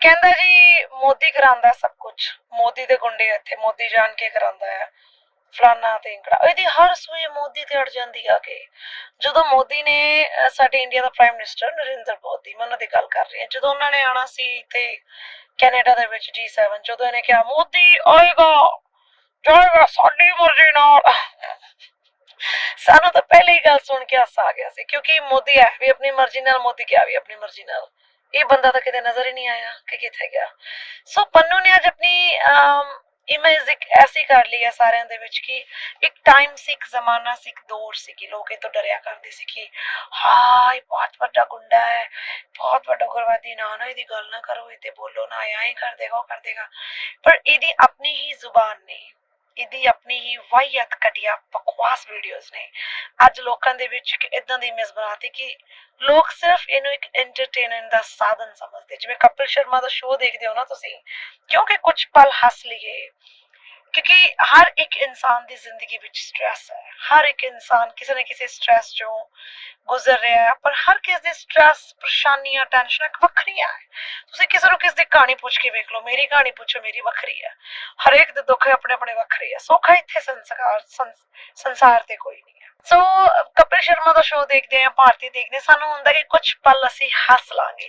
ਕਹਿੰਦਾ ਜੀ, ਮੋਦੀ ਕਰਾਂਦਾ ਸਭ ਕੁਝ ਮੋਦੀ ਦੇ ਗੁੰਡੇ ਇੱਥੇ, ਮੋਦੀ ਜਾਣ ਕੇ ਕਰਾਂਦਾ ਹੈ ਫਲਾਨਾ ਤੇ ਇੰਕੜਾ। ਇਹਦੀ ਹਰ ਸੂਈ ਮੋਦੀ ਤੇ ਅੜ ਜਾਂਦੀ ਆ ਕੇ। ਜਦੋਂ ਮੋਦੀ ਨੇ ਸਾਡੇ ਇੰਡੀਆ ਦਾ ਪ੍ਰਾਈਮ ਮਿਨਿਸਟਰ ਨਰਿੰਦਰ ਮੋਦੀ, ਮੈਂ ਉਹਨਾਂ ਦੀ ਗੱਲ ਕਰ ਰਹੀ ਹਾਂ। ਜਦੋਂ ਉਹਨਾਂ ਨੇ ਆਣਾ ਸੀ ਤੇ ਕੈਨੇਡਾ ਦੇ ਵਿੱਚ G7 ਜਦੋਂ ਇਹਨੇ ਕਿਹਾ, ਮੋਦੀ, ਆਏਗਾ, ਜਾਏਗਾ ਸਾਡੀ ਮਰਜ਼ੀ ਨਾਲ। ਸਾਨੂੰ ਤਾਂ ਪਹਿਲੇ ਹੀ ਗੱਲ ਸੁਣ ਕੇ ਹਾਸਾ ਆ ਗਿਆ ਸੀ, ਕਿਉਂਕਿ ਮੋਦੀ ਹੈ ਵੀ ਆਪਣੀ ਮਰਜ਼ੀ ਨਾਲ, ਮੋਦੀ ਕਿਹਾ ਵੀ ਆਪਣੀ ਮਰਜ਼ੀ ਨਾਲ। ਇਹ ਬੰਦਾ ਤਾਂ ਕਿਤੇ ਨਜ਼ਰ ਹੀ ਨਹੀਂ ਆਇਆ ਕਿ ਕਿੱਥੇ ਗਿਆ। ਸੋ ਪੰਨੂ ਨੇ ਅੱਜ ਆਪਣੀ ਇਮੇਜ ਇੱਕ ਐਸੀ ਕਰ ਲਈ ਹੈ ਸਾਰਿਆਂ ਦੇ ਵਿੱਚ ਕਿ ਇੱਕ ਟਾਈਮ ਸੀ, ਇੱਕ ਜ਼ਮਾਨਾ ਸੀ, ਇੱਕ ਦੌਰ ਸੀ ਕਿ ਲੋਕ ਇਹ ਤੋਂ ਡਰਿਆ ਕਰਦੇ ਸੀ ਕਿ ਹਾਂ ਬਹੁਤ ਵੱਡਾ ਗੁੰਡਾ ਹੈ, ਬਹੁਤ ਵੱਡਾ ਗੁਰਵਾਦੀ ਨਾ ਨਾ, ਇਹਦੀ ਗੱਲ ਨਾ ਕਰੋ, ਇਹ ਤੇ ਬੋਲੋ ਨਾ ਇਹ ਐਂ ਕਰ ਦੇਗਾ, ਉਹ ਕਰ ਦੇਗਾ। ਪਰ ਇਹਦੀ ਆਪਣੀ ਹੀ ਜ਼ੁਬਾਨ ਨੇ ਇਹਦੀ ਆਪਣੀ ਹੀ ਵਾਹੀਅਤ ਘਟੀਆ ਬਕਵਾਸ ਵੀਡੀਓਜ਼ ਨੇ। ਅੱਜ ਲੋਕਾਂ ਦੇ ਵਿੱਚ ਇੱਕ ਇਦਾਂ ਦੀ ਇਮੇਜ ਬਣਾਤੀ ਕਿ ਲੋਕ ਸਿਰਫ ਇਹਨੂੰ ਇੱਕ ਐਂਟਰਟੇਨਮੈਂਟ ਦਾ ਸਾਧਨ ਸਮਝਦੇ। ਜਿਵੇਂ ਕਪਿਲ ਸ਼ਰਮਾ ਦਾ ਸ਼ੋਅ ਦੇਖਦੇ ਹੋ ਨਾ ਤੁਸੀਂ, ਕਿਉਂਕਿ ਕੁਝ ਪਲ ਹੱਸ ਲਈਏ। ਕਿਉਂਕਿ ਹਰ ਇੱਕ ਇਨਸਾਨ ਦੀ ਜ਼ਿੰਦਗੀ ਵਿੱਚ ਸਟ੍ਰੈਸ ਹੈ ਹਰ ਇੱਕ ਇਨਸਾਨ ਕਿਸੇ ਨਾ ਕਿਸੇ ਸਟ੍ਰੈਸ ਚੋਂ ਗੁਜ਼ਰ ਰਿਹਾ ਹੈ ਪਰ ਹਰ ਕਿਸੇ ਦੇ ਸਟ੍ਰੈਸ ਪਰੇਸ਼ਾਨੀਆਂ ਟੈਨਸ਼ਨਾਂ ਵੱਖਰੀਆਂ ਹੈ ਤੁਸੀਂ ਕਿਸੇ ਨੂੰ ਕਿਸੇ ਦੀ ਕਹਾਣੀ ਪੁੱਛ ਕੇ ਵੇਖ ਲਓ ਮੇਰੀ ਕਹਾਣੀ ਪੁੱਛੋ ਮੇਰੀ ਵੱਖਰੀ ਹੈ ਹਰੇਕ ਦੇ ਦੁੱਖ ਆਪਣੇ ਆਪਣੇ ਵੱਖਰੇ ਆ ਸੋਖਾ ਇੱਥੇ ਸੰਸਾਰ ਸੰਸਾਰ ਤੇ ਕੋਈ ਨਹੀਂ ਹੈ ਸੋ ਕਪਿਲ ਸ਼ਰਮਾ ਦਾ ਸ਼ੋਅ ਦੇਖਦੇ ਆ ਭਾਰਤੀ ਦੇਖਦੇ ਸਾਨੂੰ ਹੁੰਦਾ ਕਿ ਕੁਝ ਪਲ ਅਸੀਂ ਹੱਸ ਲਾਂਗੇ